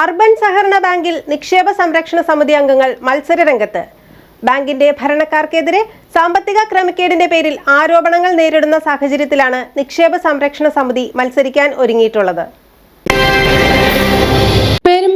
Urban സഹകരണ ബാങ്കിൽ നിക്ഷേപ സംരക്ഷണ സമിതി അംഗങ്ങൾ മത്സര രംഗത്ത് ബാങ്കിന്റെ ഭരണക്കാർക്കെതിരെ സാമ്പത്തിക ക്രമക്കേടിന്റെ പേരിൽ ആരോപണങ്ങൾ നേരിടുന്ന സാഹചര്യത്തിലാണ് നിക്ഷേപ സംരക്ഷണ സമിതി മത്സരിക്കാൻ ഒരുങ്ങിയിട്ടുള്ളത്.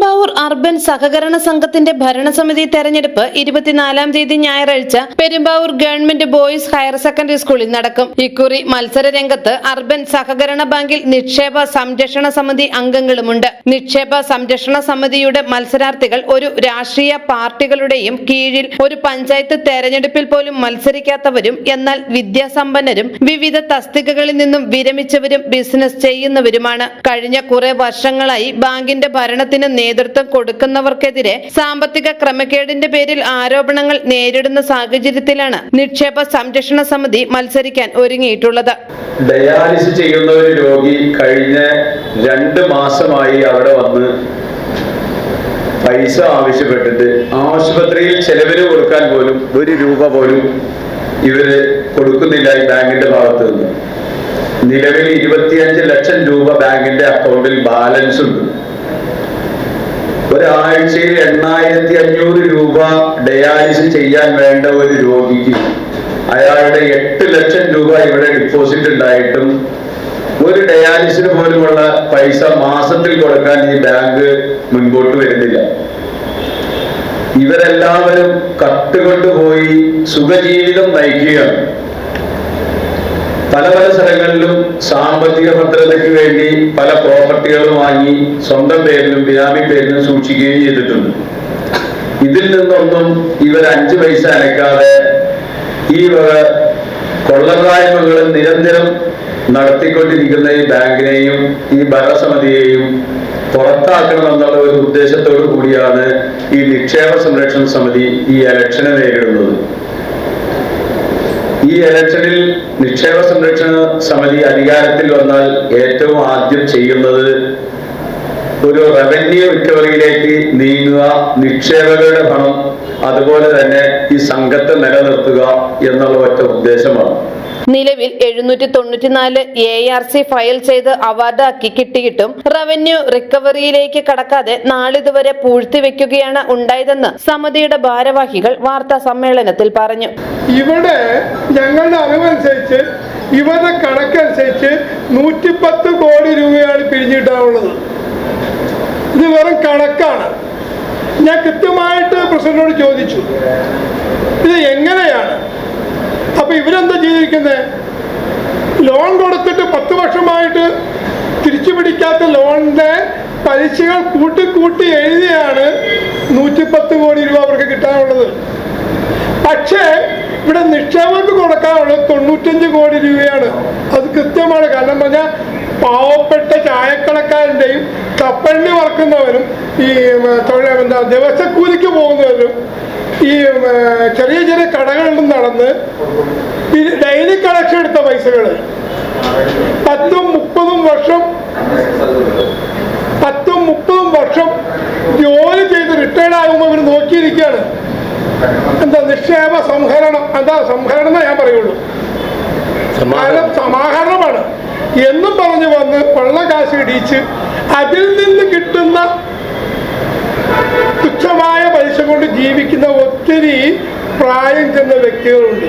പെരുമ്പാവൂർ അർബൻ സഹകരണ സംഘത്തിന്റെ ഭരണസമിതി തെരഞ്ഞെടുപ്പ് ഇരുപത്തിനാലാം തീയതി ഞായറാഴ്ച Perumbavoor government boys higher secondary സ്കൂളിൽ നടക്കും. ഇക്കുറി മത്സര രംഗത്ത് അർബൻ സഹകരണ ബാങ്കിൽ നിക്ഷേപ സംരക്ഷണ സമിതി അംഗങ്ങളുമുണ്ട്. നിക്ഷേപ സംരക്ഷണ സമിതിയുടെ മത്സരാർത്ഥികൾ ഒരു രാഷ്ട്രീയ പാർട്ടികളുടെയും കീഴിൽ ഒരു പഞ്ചായത്ത് തെരഞ്ഞെടുപ്പിൽ പോലും മത്സരിക്കാത്തവരും എന്നാൽ വിദ്യാസമ്പന്നരും വിവിധ തസ്തികകളിൽ നിന്നും വിരമിച്ചവരും ബിസിനസ് ചെയ്യുന്നവരുമാണ്. കഴിഞ്ഞ കുറെ വർഷങ്ങളായി ബാങ്കിന്റെ ഭരണത്തിന് നേതൃത്വം കൊടുക്കുന്നവർക്കെതിരെ സാമ്പത്തിക ക്രമക്കേടിന്റെ പേരിൽ ആരോപണങ്ങൾ നേരിടുന്ന സാഹചര്യത്തിലാണ് നിക്ഷേപ സംരക്ഷണ സമിതി മത്സരിക്കാൻ ഒരുങ്ങിയിട്ടുള്ളത്. ഡയാലിസിസ് ചെയ്യുന്ന ഒരു രോഗി കഴിഞ്ഞ രണ്ട് മാസമായി അവിടെ വന്ന് പൈസ ആവശ്യപ്പെട്ടിട്ട് ആശുപത്രിയിൽ ചെലവിന് കൊടുക്കാൻ പോലും ഒരു രൂപ പോലും ഇവർ കൊടുക്കുന്നില്ല ഈ ബാങ്കിന്റെ ഭാഗത്ത് നിന്ന്. നിലവിൽ ഇരുപത്തിയഞ്ച് ലക്ഷം രൂപ ബാങ്കിന്റെ അക്കൗണ്ടിൽ ബാലൻസ് ഉണ്ട് ഒരാഴ്ചയിൽ എണ്ണായിരത്തി അഞ്ഞൂറ് രൂപ ഡയാലിസിസ് ചെയ്യാൻ വേണ്ട ഒരു രോഗിക്ക് അയാളുടെ എട്ട് ലക്ഷം രൂപ ഇവിടെ ഡിപ്പോസിറ്റ് ഉണ്ടായിട്ടും ഒരു ഡയാലിസിന് പോലുമുള്ള പൈസ മാസത്തിൽ കൊടുക്കാൻ ഈ ബാങ്ക് മുൻപോട്ട് വരുന്നില്ല. ഇവരെല്ലാവരും കട്ടുകൊണ്ടുപോയി സുഖജീവിതം നയിക്കുകയാണ്. പല പല സ്ഥലങ്ങളിലും സാമ്പത്തിക ഭദ്രതയ്ക്ക് വേണ്ടി പല പ്രോപ്പർട്ടികളും വാങ്ങി സ്വന്തം പേരിലും ബിനാമി പേരിലും സൂക്ഷിക്കുകയും ചെയ്തിട്ടുണ്ട്. ഇതിൽ നിന്നൊന്നും ഇവർ അഞ്ചു പൈസ അനക്കാതെ ഈ കൊള്ളക്കായ്മകൾ നിരന്തരം നടത്തിക്കൊണ്ടിരിക്കുന്ന ഈ ബാങ്കിനെയും ഈ ഭരണസമിതിയെയും പുറത്താക്കണമെന്നുള്ള ഒരു ഉദ്ദേശത്തോടു കൂടിയാണ് ഈ നിക്ഷേപ സംരക്ഷണ സമിതി ഈ ഇലക്ഷനെ നേരിടുന്നത്. ഈ ഇലക്ഷനിൽ നിക്ഷേപ സംരക്ഷണ സമിതി അധികാരത്തിൽ വന്നാൽ ഏറ്റവും ആദ്യം ചെയ്യുന്നത് ഒരു റവന്യൂ റിക്കവറിയിലേക്ക് നീങ്ങുക നിക്ഷേപകരുടെ പണം അതുപോലെ തന്നെ ഈ സംഘത്തെ നിലനിർത്തുക എന്നുള്ള ഒറ്റ ഉദ്ദേശമാണ്. നിലവിൽ എഴുന്നൂറ്റി തൊണ്ണൂറ്റിനാല് എ ആർ സി ഫയൽ ചെയ്ത് അവാർഡാക്കി കിട്ടിയിട്ടും റവന്യൂ റിക്കവറിയിലേക്ക് കടക്കാതെ നാളിതുവരെ പൂഴ്ത്തിവെക്കുകയാണ് ഉണ്ടായതെന്ന് സമിതിയുടെ ഭാരവാഹികൾ വാർത്താ സമ്മേളനത്തിൽ പറഞ്ഞു. ഇവിടെ ഞങ്ങളുടെ അറിവനുസരിച്ച് ഇവരുടെ കണക്കനുസരിച്ച് നൂറ്റിപ്പത്ത് കോടി രൂപയാണ് പിരിഞ്ഞിട്ടാവുള്ളത് ഇത് വെറും കണക്കാണ്. ഞാൻ കൃത്യമായിട്ട് പ്രസിഡന്റിനോട് ചോദിച്ചു ഇത് എങ്ങനെയാണ്? അപ്പൊ ഇവരെന്താ ചെയ്തിരിക്കുന്നത് ലോൺ കൊടുത്തിട്ട് പത്ത് വർഷമായിട്ട് തിരിച്ചു പിടിക്കാത്ത ലോണിന്റെ പലിശകൾ കൂട്ടി കൂട്ടി എഴുതിയാണ് നൂറ്റിപ്പത്ത് കോടി രൂപ അവർക്ക് കിട്ടാനുള്ളത്. പക്ഷേ ഇവിടെ നിക്ഷേപങ്ങൾക്ക് കൊടുക്കാനുള്ളത് തൊണ്ണൂറ്റഞ്ച് കോടി രൂപയാണ്. അത് കൃത്യമാണ്. കാരണം പറഞ്ഞാൽ പാവപ്പെട്ട ചായക്കടക്കാരന്റെയും കപ്പലിൽ വർക്കുന്നവരും ഈ തൊഴിൽ എന്താ ദിവസക്കൂലിക്ക് പോകുന്നവരും ഈ ചെറിയ ചെറിയ കടകളിൽ നിന്ന് നടന്ന് ഈ ഡെയിലി കളക്ഷൻ എടുത്ത പൈസകൾ പത്തും മുപ്പതും വർഷം പത്തും മുപ്പതും വർഷം ജോലി ചെയ്ത് റിട്ടയർഡ് ആകുമ്പോൾ ഇവർ നോക്കിയിരിക്കുകയാണ്. എന്താ നിക്ഷേപ സംഹരണം എന്താ സംഹരണം ഞാൻ പറയുള്ളൂ. കാരണം സമാഹരണമാണ്. വെള്ളക്കാശ് അതിൽ നിന്ന് കിട്ടുന്ന തുച്ഛമായ പൈസ കൊണ്ട് ജീവിക്കുന്ന ഒത്തിരി പ്രായം ചെന്ന വ്യക്തികളുണ്ട്.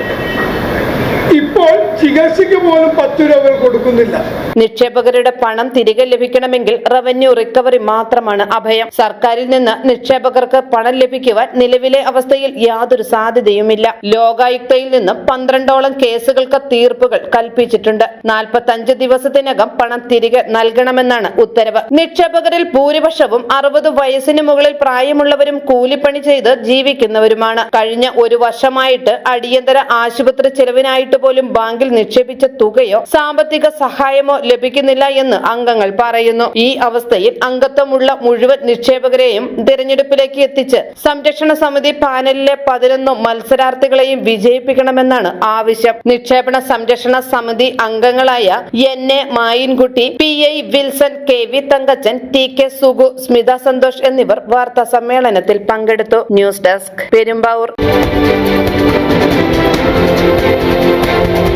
ഇപ്പോൾ ചികിത്സയ്ക്ക് പോലും പത്ത് രൂപ കൊടുക്കുന്നില്ല. നിക്ഷേപകരുടെ പണം തിരികെ ലഭിക്കണമെങ്കിൽ റവന്യൂ റിക്കവറി മാത്രമാണ് അഭയം. സർക്കാരിൽ നിന്ന് നിക്ഷേപകർക്ക് പണം ലഭിക്കുവാൻ നിലവിലെ അവസ്ഥയിൽ യാതൊരു സാധ്യതയുമില്ല. ലോകായുക്തയിൽ നിന്നും പന്ത്രണ്ടോളം കേസുകൾക്ക് തീർപ്പുകൾ കൽപ്പിച്ചിട്ടുണ്ട്. നാൽപ്പത്തഞ്ച് ദിവസത്തിനകം പണം തിരികെ നൽകണമെന്നാണ് ഉത്തരവ്. നിക്ഷേപകരിൽ ഭൂരിപക്ഷവും അറുപത് വയസ്സിന് മുകളിൽ പ്രായമുള്ളവരും കൂലിപ്പണി ചെയ്ത് ജീവിക്കുന്നവരുമാണ്. കഴിഞ്ഞ ഒരു വർഷമായിട്ട് അടിയന്തര ആശുപത്രി ചെലവിനായിട്ട് പോലും ബാങ്കിൽ നിക്ഷേപിച്ച തുകയോ സാമ്പത്തിക സഹായമോ ലഭിക്കുന്നില്ല എന്ന് അംഗങ്ങൾ പറയുന്നു. ഈ അവസ്ഥയിൽ അംഗത്വമുള്ള മുഴുവൻ നിക്ഷേപകരെയും തിരഞ്ഞെടുപ്പിലേക്ക് എത്തിച്ച് സംരക്ഷണ സമിതി പാനലിലെ പതിനൊന്ന് മത്സരാർത്ഥികളെയും വിജയിപ്പിക്കണമെന്നാണ് ആവശ്യം. നിക്ഷേപണ സംരക്ഷണ സമിതി അംഗങ്ങളായ N. A. Mayinkutty P. I. Wilson K. V. Thankachan T. K. Sugu Smitha Santhosh എന്നിവർ വാർത്താ സമ്മേളനത്തിൽ പങ്കെടുത്തു. News desk Perumbavoor.